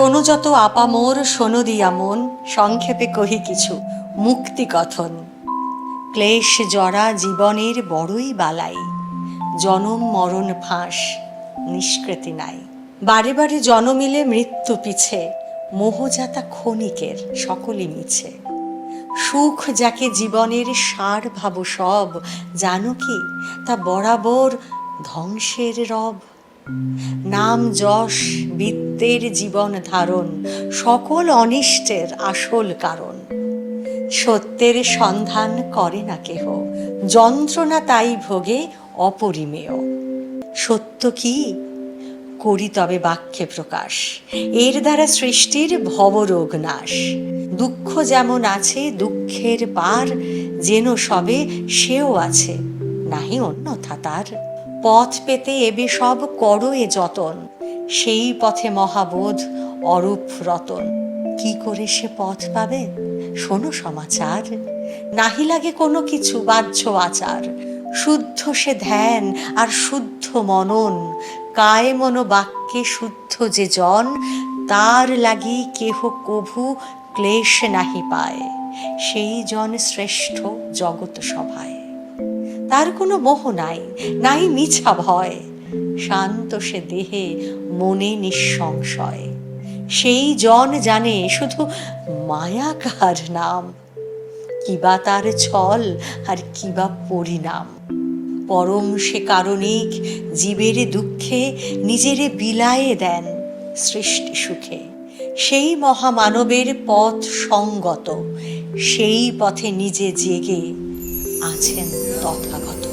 শোনো যত আপামোর, শোনো দিয়া মন সংক্ষেপে কহি কিছু। মুক্তি কথন। ক্লেশ জরা জীবনের বড়ই বালাই। জনম মরণ ফাঁস, নিষ্কৃতি নাই। বারে বারে জনমিলে মৃত্যু পিছে। মোহজাতা ক্ষণিকের, সকলই মিছে। সুখ যাকে জীবনের সার ভাব সব, জানো কি? তা বরাবর ধ্বংসের রব। নাম যশ বিদ্যের জীবন ধারণ, সকল অনিষ্টের আসল কারণ। সত্যের সন্ধান করে না কেহ, যন্ত্রণা তাই ভোগে অপরিমেয়। সত্য কি? করি তবে বাক্যে প্রকাশ, এর দ্বারা সৃষ্টির ভবরোগ নাশ। দুঃখ যেমন আছে, দুঃখের পার, যেন সবে সেও আছে, নাহি অন্যথা তার। পথ পেতে এবে সব করো এ যতন। সেই পথে মহাবোধ অরূপ রতন। কি করে সে পথ পাবে? শোনো সমাচার। নাহি লাগে কোনো কিছু বাহ্য আচার। শুদ্ধ সে ধ্যান আর শুদ্ধ মনন। কায় মন বাক্যে শুদ্ধ যে জন, তার লাগি কেহ কভু ক্লেশ নাহি পায়। সেই জন শ্রেষ্ঠ জগৎ সভায়। তার কোনো মোহ নাই নাই মিছা ভয়। শান্ত সে দেহে মনে নিঃসংশয়। সেই জন জানে শুধু মায়া কার নাম। কিবা তার ছল আর কিবা পরিণাম। পরম সে কারণিক জীবের দুঃখে নিজেরে বিলায়ে দেন সৃষ্টি সুখে। সেই মহামানবের পথ সঙ্গত, সেই পথে নিজে জেগে আছেন তথাগত।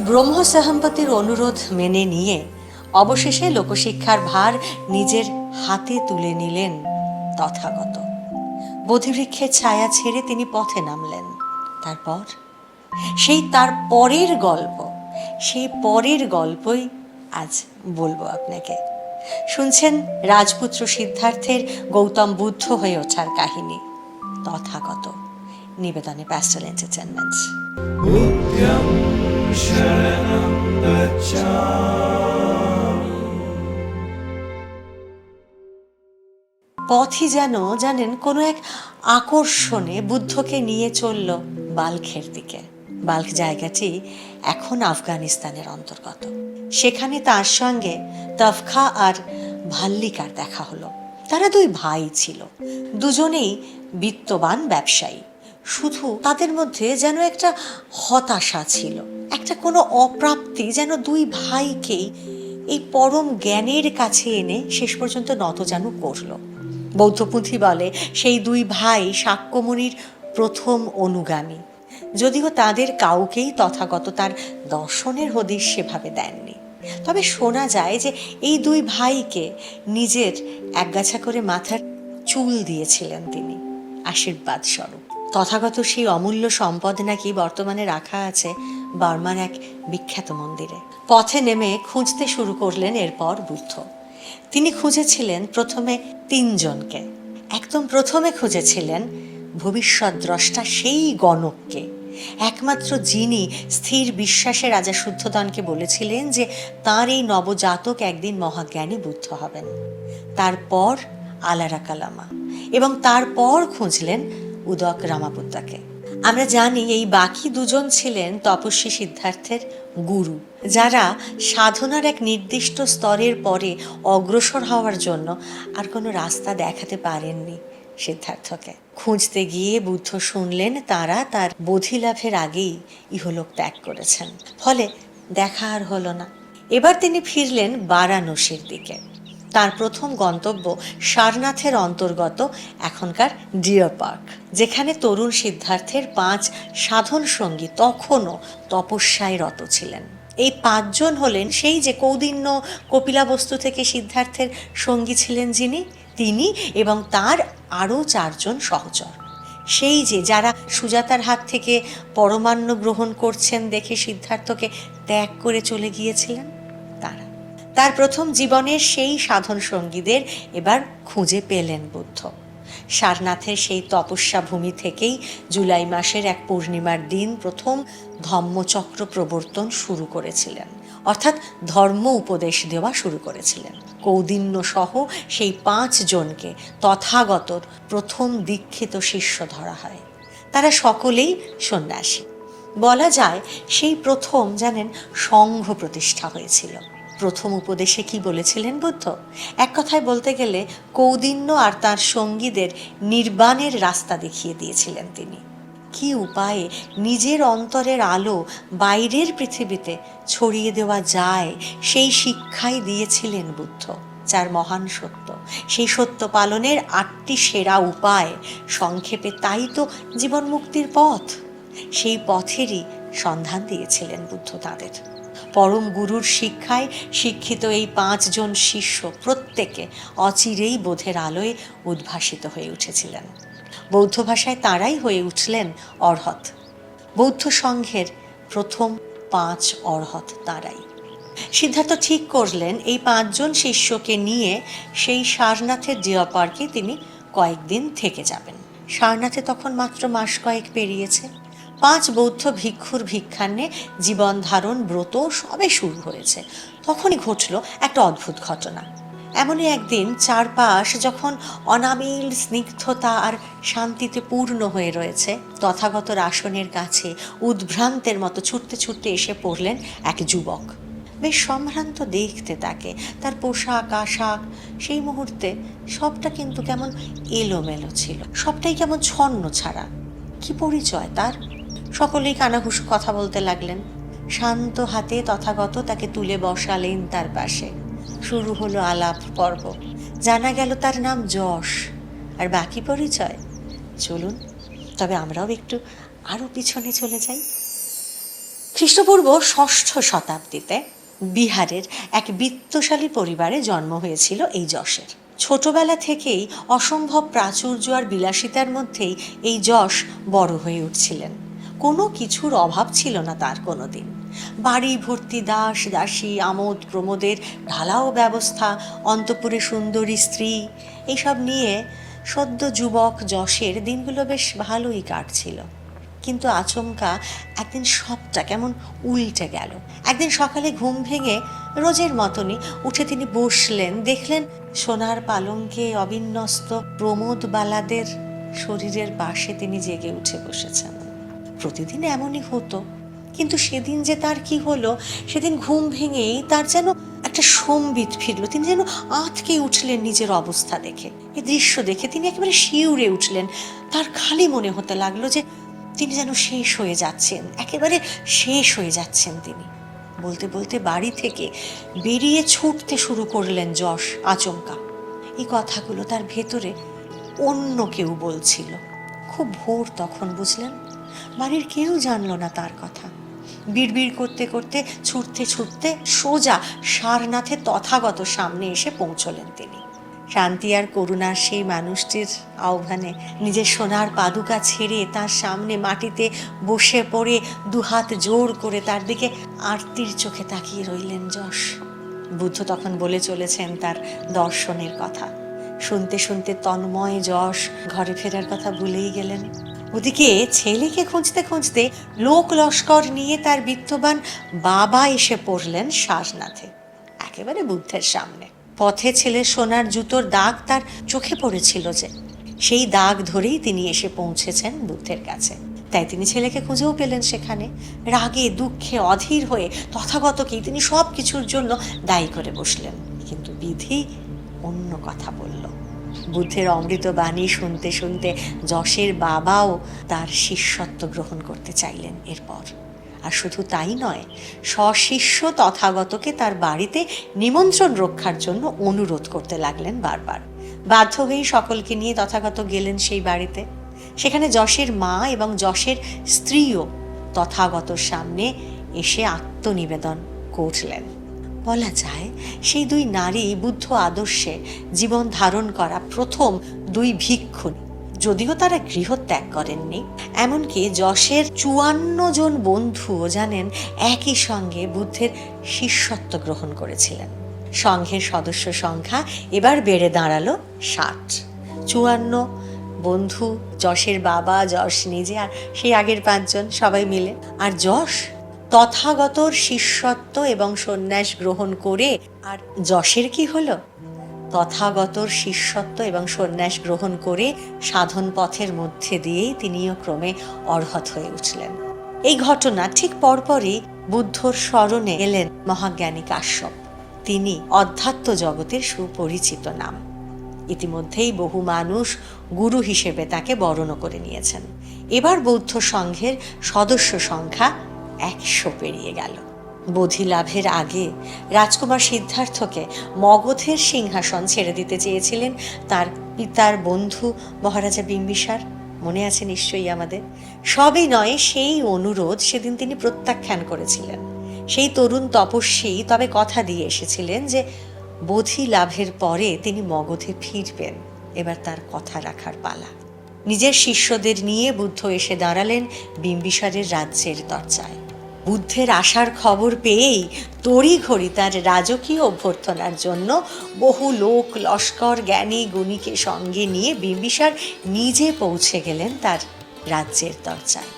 ব্রহ্ম সাহাম্পতির অনুরোধ মেনে নিয়ে অবশেষে লোকশিক্ষার ভার নিজের হাতে তুলে নিলেন তথাগত। বোধিবৃক্ষের ছায়া ছেড়ে তিনি পথে নামলেন। তারপর সেই তার পরের গল্প, সেই পরের গল্পই আজ বলব আপনাকে। শুনছেন রাজপুত্র সিদ্ধার্থের গৌতম বুদ্ধ হয়ে ওঠার কাহিনী, তথাগত। নিবেদনে প্যাস্টাল এন্টারটেনমেন্টস बुद्धं शरणं गच्छामि পথই যেন জানেন কোনো এক আকর্ষণে বুদ্ধকে নিয়ে চলল বাল্খের দিকে বাল্ক জায়গাটি এখন আফগানিস্তানের অন্তর্গত সেখানে তার সঙ্গে তফখা আর ভাল্লিকার দেখা হলো তারা দুই ভাই ছিল দুজনেই বিত্তবান ব্যবসায়ী শুধু তাদের মধ্যে যেন একটা হতাশা ছিল, একটা কোনো অপ্রাপ্তি যেন দুই ভাইকেই এই পরম জ্ঞানের কাছে এনে শেষ পর্যন্ত নতজানু করল। বৌদ্ধপুঁথি বলে, সেই দুই ভাই শাক্যমুনির প্রথম অনুগামী, যদিও তাদের কাউকেই তথাগত তার দর্শনের হদিশ সেভাবে দেননি। তবে শোনা যায় যে এই দুই ভাইকে নিজের একগাছা করে মাথার চুল দিয়েছিলেন তিনি আশীর্বাদ স্বরূপ তথাগত সেই অমূল্য সম্পদ নাকি বর্তমানে রাখা আছে বার্মার এক বিখ্যাত মন্দিরে। পথে নেমে খুঁজতে শুরু করলেন এরপর বুদ্ধ। তিনি খুঁজেছিলেন প্রথমে তিনজনকে। একদম প্রথমে খুঁজেছিলেন ভবিষ্যৎ দ্রষ্টা সেই গণককে। একমাত্র যিনি স্থির বিশ্বাসে রাজা শুদ্ধদনকে বলেছিলেন যে তার এই নবজাতক একদিন মহাজ্ঞানী বুদ্ধ হবেন। তারপর আলারা কালামা এবং তারপর খুঁজলেন উদক রামাপুত্তাকে আমরা জানি এই বাকি দুজন ছিলেন তপস্বী সিদ্ধার্থের গুরু, যারা সাধনার এক নির্দিষ্ট স্তরের পরে অগ্রসর হওয়ার জন্য আর কোনো রাস্তা দেখাতে পারেননি সিদ্ধার্থকে। খুঁজতে গিয়ে বুদ্ধ শুনলেন তারা তার বোধি লাভের আগেই ইহলোক ত্যাগ করেছেন, ফলে দেখা আর হলো না। এবার তিনি ফিরলেন বারাণসীর দিকে। তার প্রথম গন্তব্য সারনাথের অন্তর্গত এখনকার ডিয়ার পার্ক, যেখানে তরুণ সিদ্ধার্থের পাঁচ সাধন সঙ্গী তখনও তপস্যায় রত ছিলেন। এই পাঁচজন হলেন সেই যে কৌদিন্য কপিলাবস্তু থেকে সিদ্ধার্থের সঙ্গী ছিলেন যিনি, তিনি এবং তার আরও চারজন সহচর। সেই যে যারা সুজাতার হাত থেকে পরমান্ন গ্রহণ করছেন দেখে সিদ্ধার্থকে ত্যাগ করে চলে গিয়েছিলেন, তারা তার প্রথম জীবনের সেই সাধন সঙ্গীদের এবার খুঁজে পেলেন বুদ্ধ। সারনাথের সেই তপস্যা ভূমি থেকেই জুলাই মাসের এক পূর্ণিমার দিন প্রথম ধম্মচক্র প্রবর্তন শুরু করেছিলেন। অর্থাৎ ধর্ম উপদেশ দেওয়া শুরু করেছিলেন। কৌদিন্য সহ সেই পাঁচ জনকে তথাগতর প্রথম দীক্ষিত শিষ্য ধরা হয়। তারা সকলেই সন্ন্যাসী। বলা যায় সেই প্রথম জানেন সংঘ প্রতিষ্ঠা হয়েছিল। প্রথম উপদেশে কি বলেছিলেন বুদ্ধ? এক কথায় বলতে গেলে, কৌদিন্য আর তার সঙ্গীদের নির্বাণের রাস্তা দেখিয়ে দিয়েছিলেন তিনি। কি উপায়ে নিজের অন্তরের আলো বাইরের পৃথিবীতে ছড়িয়ে দেওয়া যায়, সেই শিক্ষাই দিয়েছিলেন বুদ্ধ, যার মহান সত্য। সেই সত্য পালনের আটটি সেরা উপায় সংক্ষেপে তাই তো জীবন মুক্তির পথ। সেই পথেরই সন্ধান দিয়েছিলেন বুদ্ধ তাদের। পরম গুরুর শিক্ষায় শিক্ষিত এই পাঁচজন শিষ্য প্রত্যেকে অচিরেই বোধের আলোয় উদ্ভাসিত হয়ে উঠেছিলেন। বৌদ্ধ ভাষায় তাঁরাই হয়ে উঠলেন অর্হৎ বৌদ্ধ সংঘের প্রথম পাঁচ অর্হৎ তাঁরাই। সিদ্ধার্থ ঠিক করলেন এই পাঁচজন শিষ্যকে নিয়ে সেই সারনাথের জিয়া পার্কে তিনি কয়েকদিন থেকে যাবেন। সারনাথে তখন মাত্র মাস কয়েক পেরিয়েছে। পাঁচ বৌদ্ধ ভিক্ষুর ভিক্ষান্নে জীবন ধারণ ব্রত সবে শুরু হয়েছে। তখনই ঘটল একটা অদ্ভুত ঘটনা। এমনই একদিন চারপাশ যখন অনামিল, স্নিগ্ধতা আর শান্তিতে পূর্ণ হয়ে রয়েছে, তথাগত আসনের কাছে উদ্ভ্রান্তের মতো ছুটতে ছুটতে এসে পড়লেন এক যুবক। বেশ সম্ভ্রান্ত দেখতে তাকে, তার পোশাক, আশাক, সেই মুহূর্তে সবটা কিন্তু কেমন এলোমেলো ছিল, সবটাই কেমন ছন্ন ছাড়া। কি পরিচয় তার? সকলেই কানাঘুষো কথা বলতে লাগলেন। শান্ত হাতে তথাগত তাকে তুলে বসালেন তার পাশে। শুরু হলো আলাপ পর্ব। জানা গেল তার নাম যশ। আর বাকি পরিচয়? চলুন, তবে আমরাও একটু আরও পিছনে চলে যাই। খ্রিস্টপূর্ব ষষ্ঠ শতাব্দীতে বিহারের এক বিত্তশালী পরিবারে জন্ম হয়েছিল এই যশের। ছোটবেলা থেকেই অসম্ভব প্রাচুর্য আর বিলাসিতার মধ্যেই এই যশ বড় হয়ে উঠছিলেন। কোনো কিছুর অভাব ছিল না তার কোনো দিন বাড়ি ভর্তি দাস, দাসী, আমোদ, প্রমোদের ঢালাও ব্যবস্থা, অন্তপুরে সুন্দরী স্ত্রী এইসব নিয়ে সদ্য যুবক যশের দিনগুলো বেশ ভালোই কাটছিল। কিন্তু আচমকা একদিন সবটা কেমন উল্টে গেল। একদিন সকালে ঘুম ভেঙে রোজের মতনই উঠে তিনি বসলেন, দেখলেন সোনার পালঙ্কে অবিন্যস্ত প্রমোদ বালাদের শরীরের পাশে তিনি জেগে উঠে বসেছেন। প্রতিদিন এমনই হতো। কিন্তু সেদিন যে তার কি হলো, সেদিন ঘুম ভেঙেই তার যেন একটা সম্বিত ফিরলো। তিনি যেন আঁতকে উঠলেন নিজের অবস্থা দেখে। এই দৃশ্য দেখে তিনি একেবারে শিউরে উঠলেন। তার খালি মনে হতে লাগল যে তিনি যেন শেষ হয়ে যাচ্ছেন, একেবারে শেষ হয়ে যাচ্ছেন তিনি। বলতে বলতে বাড়ি থেকে বেরিয়ে ছুটতে শুরু করলেন যশ, আচমকা। এই কথাগুলো তার ভেতরে অন্য কেউ বলছিল। খুব ভোর তখন, বুঝলেন? বাড়ির কেউ জানলো না তার কথা। বিড়বিড় করতে করতে, ছুটতে ছুটতে সোজা সারনাথে তথাগত সামনে এসে পৌঁছলেন তিনি। শান্তি আর করুণার সেই মানুষটির আহ্বানে নিজের সোনার পাদুকা ছেড়ে তার সামনে মাটিতে বসে পড়ে দুহাত জোর করে তার দিকে আরতির চোখে তাকিয়ে রইলেন যশ। বুদ্ধ তখন বলে চলেছেন তার দর্শনের কথা। শুনতে শুনতে তন্ময় যশ ঘরে ফেরার কথা ভুলেই গেলেন। ওদিকে ছেলেকে খুঁজতে খুঁজতে লোক লস্কর নিয়ে তার বিত্তবান বাবা এসে পড়লেন সারনাথে, একেবারে বুদ্ধের সামনে। পথে ছেলে সোনার জুতোর দাগ তার চোখে পড়েছিল যে, সেই দাগ ধরেই তিনি এসে পৌঁছেছেন বুদ্ধের কাছে। তাই তিনি ছেলেকে খুঁজেও পেলেন সেখানে। রাগে, দুঃখে, অধীর হয়ে তথাগতকেই তিনি সব কিছুর জন্য দায়ী করে বসলেন। কিন্তু বিধি অন্য কথা বলল। বুদ্ধের অমৃত বাণী শুনতে শুনতে যশের বাবাও তার শিষ্যত্ব গ্রহণ করতে চাইলেন এরপর। আর শুধু তাই নয় সশিষ্য তথাগতকে তার বাড়িতে নিমন্ত্রণ রক্ষার জন্য অনুরোধ করতে লাগলেন বারবার। বাধ্য হয়েই সকলকে নিয়ে তথাগত গেলেন সেই বাড়িতে। সেখানে যশের মা এবং যশের স্ত্রীও তথাগতর সামনে এসে আত্মনিবেদন করলেন। বলা যায়, সেই দুই নারী বুদ্ধ আদর্শে জীবন ধারণ করা প্রথম দুই ভিক্ষুণী। যদিও তারা গৃহত্যাগ করেননি, এমনকি যশের চুয়ান্ন জন বন্ধুও জানেন একই সঙ্গে বুদ্ধের শিষ্যত্ব গ্রহণ করেছিলেন। সংঘের সদস্য সংখ্যা এবার বেড়ে দাঁড়াল ষাট। চুয়ান্ন বন্ধু, যশের বাবা, যশ নিজে আর সেই আগের পাঁচজন সবাই মিলে। আর যশ তথাগতর শিষ্যত্ব এবং সন্ন্যাস গ্রহণ করে, আর যশের কি হলো? তথাগতর শিষ্যত্ব এবং সন্ন্যাস গ্রহণ করে সাধন পথের মধ্যে দিয়েই তিনিও ক্রমে অর্হত হয়ে উঠলেন। এই ঘটনা ঠিক পরপরই বুদ্ধর স্মরণে এলেন মহাজ্ঞানী কাশ্যপ। তিনি অধ্যাত্ম জগতের সুপরিচিত নাম। ইতিমধ্যেই বহু মানুষ গুরু হিসেবে তাকে বরণ করে নিয়েছেন। এবার বৌদ্ধ সংঘের সদস্য সংখ্যা একশো পেরিয়ে গেল। বোধি লাভের আগে রাজকুমার সিদ্ধার্থকে মগধের সিংহাসন ছেড়ে দিতে চেয়েছিলেন তার পিতার বন্ধু মহারাজা বিম্বিসার। মনে আছে নিশ্চয়ই আমাদের? সবই নয়, সেই অনুরোধ সেদিন তিনি প্রত্যাখ্যান করেছিলেন। সেই তরুণ তপস্বী তবে কথা দিয়ে এসেছিলেন যে বোধি লাভের পরে তিনি মগধে ফিরবেন, এবার তার কথা রাখার পালা। নিজের শিষ্যদের নিয়ে বুদ্ধ এসে দাঁড়ালেন বিম্বিসারের রাজ্যের দরজায়। বুদ্ধের আসার খবর পেয়েই তড়িঘড়ি তার রাজকীয় অভ্যর্থনার জন্য বহু লোক, লস্কর, জ্ঞানী, গুণীকে সঙ্গে নিয়ে বিম্বিসার নিজে পৌঁছে গেলেন তার রাজ্যের দরজায়।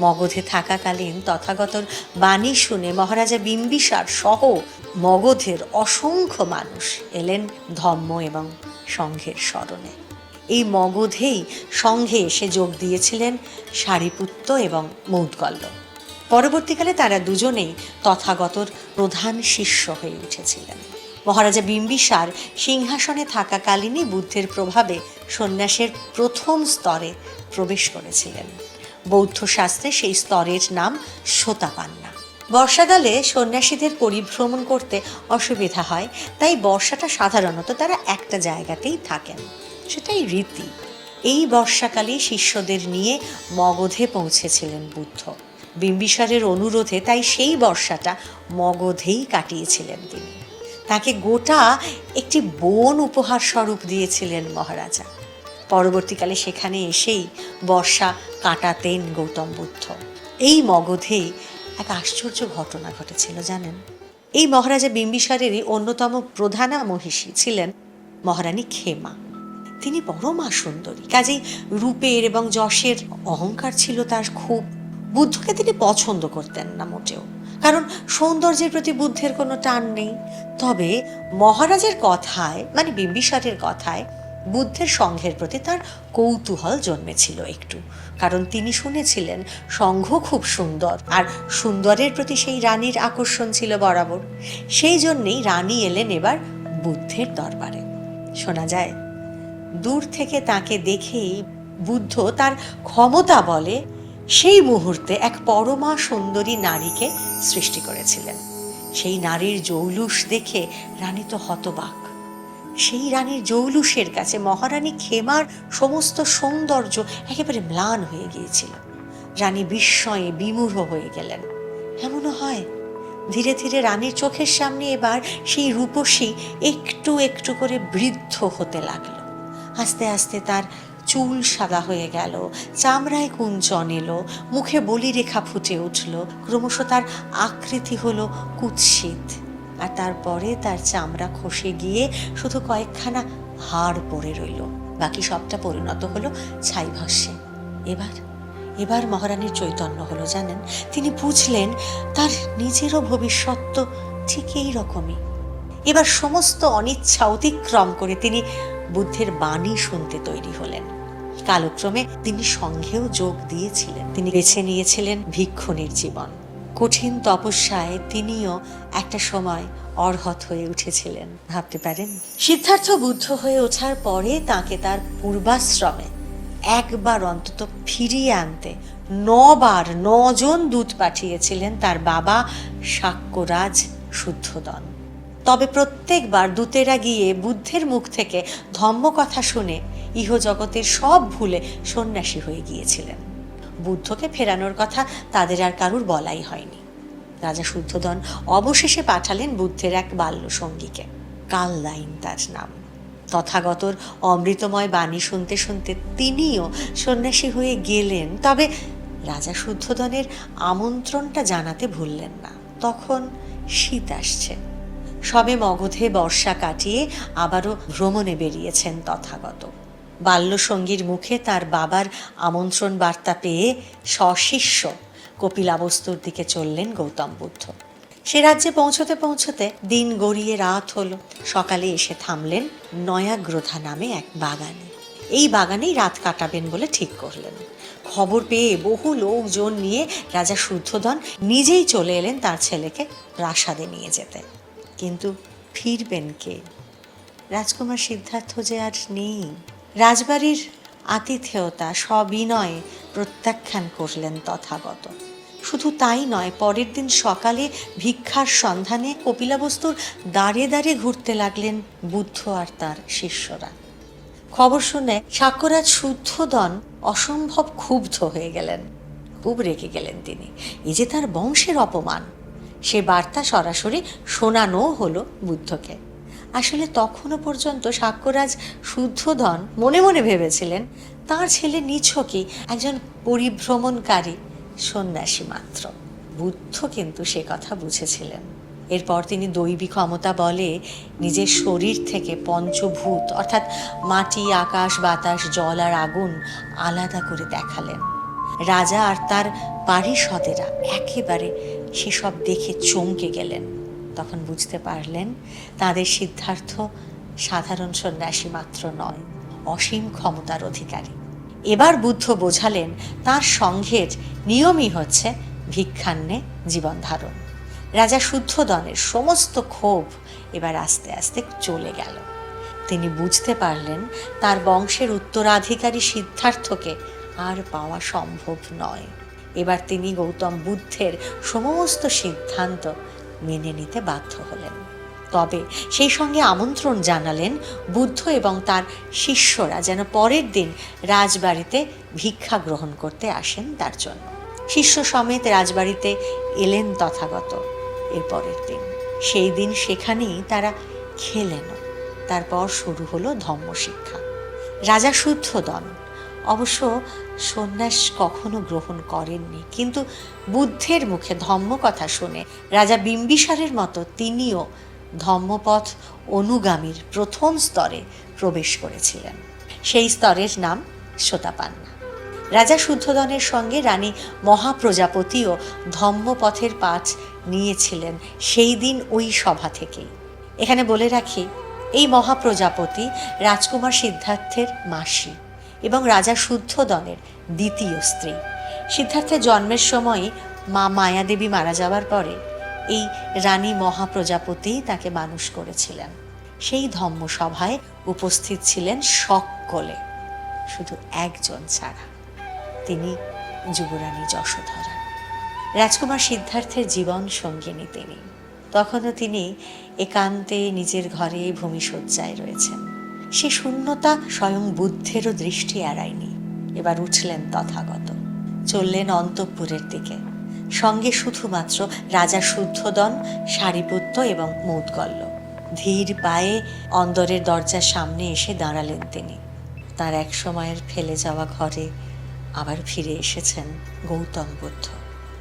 মগধে থাকাকালীন তথাগতর বাণী শুনে মহারাজা বিম্বিসার সহ মগধের অসংখ্য মানুষ এলেন ধম্ম এবং সংঘের স্মরণে। এই মগধেই সংঘে এসে যোগ দিয়েছিলেন সারিপুত্ত এবং মৌদগল্য। পরবর্তীকালে তারা দুজনেই তথাগতর প্রধান শিষ্য হয়ে উঠেছিলেন। মহারাজা বিম্বিসার সিংহাসনে থাকাকালীনই বুদ্ধের প্রভাবে সন্ন্যাসের প্রথম স্তরে প্রবেশ করেছিলেন। বৌদ্ধ শাস্ত্রে সেই স্তরের নাম সোতাপান্না। বর্ষাকালে সন্ন্যাসীদের পরিভ্রমণ করতে অসুবিধা হয়, তাই বর্ষাটা সাধারণত তারা একটা জায়গাতেই থাকেন। সেটাই রীতি। এই বর্ষাকালে শিষ্যদের নিয়ে মগধে পৌঁছেছিলেন বুদ্ধ। বিম্বিসারের অনুরোধে তাই সেই বর্ষাটা মগধেই কাটিয়েছিলেন তিনি। তাকে গোটা একটি বন উপহার স্বরূপ দিয়েছিলেন মহারাজা। পরবর্তীকালে সেখানে এসেই বর্ষা কাটাতেন গৌতম বুদ্ধ। এই মগধেই এক আশ্চর্য ঘটনা ঘটেছিল, জানেন? এই মহারাজা বিম্বিসারেরই অন্যতম প্রধানা মহিষী ছিলেন মহারানী খেমা তিনি পরমা সুন্দরী, কাজেই রূপের এবং যশের অহংকার ছিল তার খুব। বুদ্ধকে তিনি পছন্দ করতেন না মোটেও। কারণ সৌন্দর্যের প্রতি বুদ্ধের কোনো টান নেই। তবে মহারাজের কথায় মানে বিম্বিসারের কথায়, বুদ্ধের সংঘের প্রতি তার কৌতূহল জন্মেছিল একটু। কারণ তিনি শুনেছিলেন সংঘ খুব সুন্দর, আর সুন্দরের প্রতি সেই রানীর আকর্ষণ ছিল বরাবর। সেই জন্যেই রানী এলেন এবার বুদ্ধের দরবারে। শোনা যায়, দূর থেকে তাকে দেখেই বুদ্ধ তার ক্ষমতা বলে সেই মুহূর্তে এক পরমা সুন্দরী নারীকে সৃষ্টি করেছিলেন। সেই নারীর জৌলুস দেখে রানী তো হতবাক। সেই রানীর জৌলুসের কাছে মহারানী খেমার সমস্ত সৌন্দর্য একেবারে ম্লান হয়ে গিয়েছিল। রানী বিস্ময়ে বিমূঢ় হয়ে গেলেন। এমনও হয়। ধীরে ধীরে রানীর চোখের সামনে এবার সেই রূপসী একটু একটু করে বৃদ্ধ হতে লাগল। আস্তে আস্তে তার চুল সাদা হয়ে গেল, চামড়ায় কুঞ্চন এলো, মুখে বলিরেখা ফুটে উঠল, ক্রমশ তার আকৃতি হলো কুৎসিত। আর তারপরে তার চামড়া খসে গিয়ে শুধু কয়েকখানা হাড় পড়ে রইল, বাকি সবটা পরিণত হলো ছাই ভস্যে এবার এবার মহারানীর চৈতন্য হলো, জানেন? তিনি বুঝলেন তার নিজেরও ভবিষ্যৎ তো ঠিক এই রকমই। এবার সমস্ত অনিচ্ছা অতিক্রম করে তিনি বুদ্ধের বাণী শুনতে তৈরি হলেন। কালক্রমে তিনি সংঘেও যোগ দিয়েছিলেন। তিনি বেছে নিয়েছিলেন ভিক্ষুণীর জীবন। কঠিন তপস্যায় তিনিও একটা সময় অর্হত হয়ে উঠেছিলেন। ভাবতে পারেন? সিদ্ধার্থ বুদ্ধ হয়ে ওঠার পরে তাকে তার পূর্বাশ্রমে একবার অন্তত ফিরিয়ে আনতে নবার নজন দূত পাঠিয়েছিলেন তার বাবা সাক্যরাজ শুদ্ধদন। তবে প্রত্যেকবার দূতেরা গিয়ে বুদ্ধের মুখ থেকে ধম্ম কথা শুনে ইহজগতের সব ভুলে সন্ন্যাসী হয়ে গিয়েছিলেন। বুদ্ধকে ফেরানোর কথা তাদের আর কারুর বলাই হয়নি। রাজা শুদ্ধদন অবশেষে পাঠালেন বুদ্ধের এক বাল্য সঙ্গীকে কাল্লাইন তার নাম। তথাগতর অমৃতময় বাণী শুনতে শুনতে তিনিও সন্ন্যাসী হয়ে গেলেন, তবে রাজা শুদ্ধদনের আমন্ত্রণটা জানাতে ভুললেন না। তখন শীত আসছে। সবে মগধে বর্ষা কাটিয়ে আবারও ভ্রমণে বেরিয়েছেন তথাগত। বাল্যসঙ্গীর মুখে তার বাবার আমন্ত্রণ বার্তা পেয়ে সশিষ্য কপিলাবস্তুর দিকে চললেন গৌতম বুদ্ধ। সে রাজ্যে পৌঁছতে পৌঁছতে দিন গড়িয়ে রাত হলো। সকালে এসে থামলেন নয়াগ্রথা নামে এক বাগানে। এই বাগানেই রাত কাটাবেন বলে ঠিক করলেন। খবর পেয়ে বহু লোকজন নিয়ে রাজা শুদ্ধোধন নিজেই চলে এলেন তার ছেলেকে প্রাসাদে নিয়ে যেতে। কিন্তু ফিরবেন কে? রাজকুমার সিদ্ধার্থ যে আর নেই। রাজবাড়ির আতিথেয়তা, সবিনয়ে প্রত্যাখ্যান করলেন তথাগত। শুধু তাই নয়, পরের দিন সকালে ভিক্ষার সন্ধানে কপিলাবস্তুর দাঁড়ে দাঁড়ে ঘুরতে লাগলেন বুদ্ধ আর তার শিষ্যরা। খবর শুনে সাক্ষ্যরাজ শুদ্ধদন অসম্ভব ক্ষুব্ধ হয়ে গেলেন। খুব রেগে গেলেন তিনি। এই যে তার বংশের অপমান। সে বার্তা সরাসরি শোনানো হলো বুদ্ধকে। আসলে তখনও পর্যন্ত সাক্ষ্যরাজ শুদ্ধধন মনে মনে ভেবেছিলেন, তার ছেলে নিছকই একজন পরিভ্রমণকারী সন্ন্যাসী মাত্র। বুদ্ধ কিন্তু সে কথা বুঝেছিলেন। এরপর তিনি দৈবী ক্ষমতা বলে নিজের শরীর থেকে পঞ্চভূত, অর্থাৎ মাটি, আকাশ, বাতাস, জল আর আগুন আলাদা করে দেখালেন। রাজা আর তার পারিষদেরা একেবারে সেসব দেখে চমকে গেলেন। তখন বুঝতে পারলেন তাদের সিদ্ধার্থ সাধারণ সন্ন্যাসী মাত্র নয়, অসীম ক্ষমতার অধিকারী। এবার বুদ্ধ বোঝালেন তার সংঘের নিয়মই হচ্ছে ভিক্ষান্নে জীবন ধারণ। রাজা শুদ্ধদনের সমস্ত ক্ষোভ এবার আস্তে আস্তে চলে গেল। তিনি বুঝতে পারলেন তার বংশের উত্তরাধিকারী সিদ্ধার্থকে আর পাওয়া সম্ভব নয়। এবার তিনি গৌতম বুদ্ধের সমস্ত সিদ্ধান্ত মেনে নিতে বাধ্য হলেন। তবে সেই সঙ্গে আমন্ত্রণ জানালেন বুদ্ধ এবং তার শিষ্যরা যেন পরের দিন রাজবাড়িতে ভিক্ষা গ্রহণ করতে আসেন তার জন্য। শিষ্য সমেত রাজবাড়িতে এলেন তথাগত এর পরের দিন। সেই দিন সেখানেই তারা খেলেন। তারপর শুরু হলো ধম্ম শিক্ষা রাজা শুদ্ধদন অবশ্য সন্ন্যাস কখনো গ্রহণ করেননি, কিন্তু বুদ্ধের মুখে ধম্ম কথা শুনে রাজা বিম্বিসারের মতো তিনিও ধম্মপথ অনুগামীর প্রথম স্তরে প্রবেশ করেছিলেন। সেই স্তরের নাম সোতাপান্না। রাজা শুদ্ধদনের সঙ্গে রানী মহাপ্রজাপতিও ধম্মপথের পাঠ নিয়েছিলেন সেই দিন ওই সভা থেকেই। এখানে বলে রাখি, এই মহাপ্রজাপতি রাজকুমার সিদ্ধার্থের মাসি। এবং রাজা শুদ্ধদনের দ্বিতীয় স্ত্রী। সিদ্ধার্থের জন্মের সময় মা মায়াদেবী মারা যাওয়ার পরে এই রানী মহাপ্রজাপতি তাকে মানুষ করেছিলেন। সেই ধম্মসভায় উপস্থিত ছিলেন সকলে, শুধু একজন ছাড়া। তিনি যুবরানী যশোধরা। রাজকুমার সিদ্ধার্থের জীবন সঙ্গিনী তিনি। তখনও তিনি একান্তে নিজের ঘরে ভূমিশয্যায় রয়েছেন। সে শূন্যতা স্বয়ং বুদ্ধেরও দৃষ্টি এড়ায়নি। এবার উঠলেন তথাগত। চললেন অন্তঃপুরের দিকে। সঙ্গে শুধুমাত্র রাজা শুদ্ধদন সারিপুত্র এবং মৌদগল্য। ধীর পায়ে অন্দরের দরজার সামনে এসে দাঁড়ালেন তিনি। তার এক সময়ের ফেলে যাওয়া ঘরে আবার ফিরে এসেছেন গৌতম বুদ্ধ।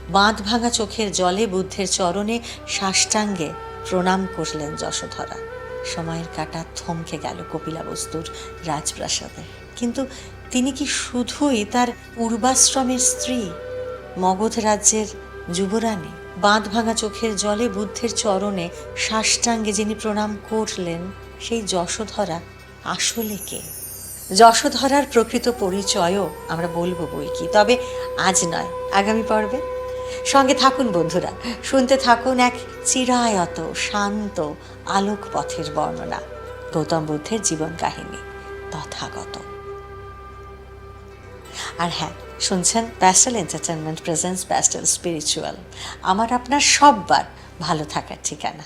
বাঁধ ভাঙা চোখের জলে বুদ্ধের চরণে সাষ্টাঙ্গে প্রণাম করলেন যশোধরা। সময়ের কাটা থমকে গেল কপিলাবস্তুর রাজপ্রাসাদে। কিন্তু তিনি কি শুধুই তার পূর্বাশ্রমের স্ত্রী, মগধ রাজ্যের যুবরানী, বাঁধ ভাঙা চোখের জলে বুদ্ধের চরণে সাষ্টাঙ্গে যিনি প্রণাম করলেন, সেই যশোধরা আসলে কে? যশোধরার প্রকৃত পরিচয়ও আমরা বলব বই কি তবে আজ নয়, আগামী পর্বে সঙ্গে থাকুন বন্ধুরা। শুনতে থাকুন এক চিরায়ত, শান্ত আলোক পথের বর্ণনা, গৌতম বুদ্ধের জীবন কাহিনী, তথাগত। আর হ্যাঁ শুনছেন pastel entertainment presence pastel spiritual আমার আপনার সববার ভালো থাকার ঠিকানা।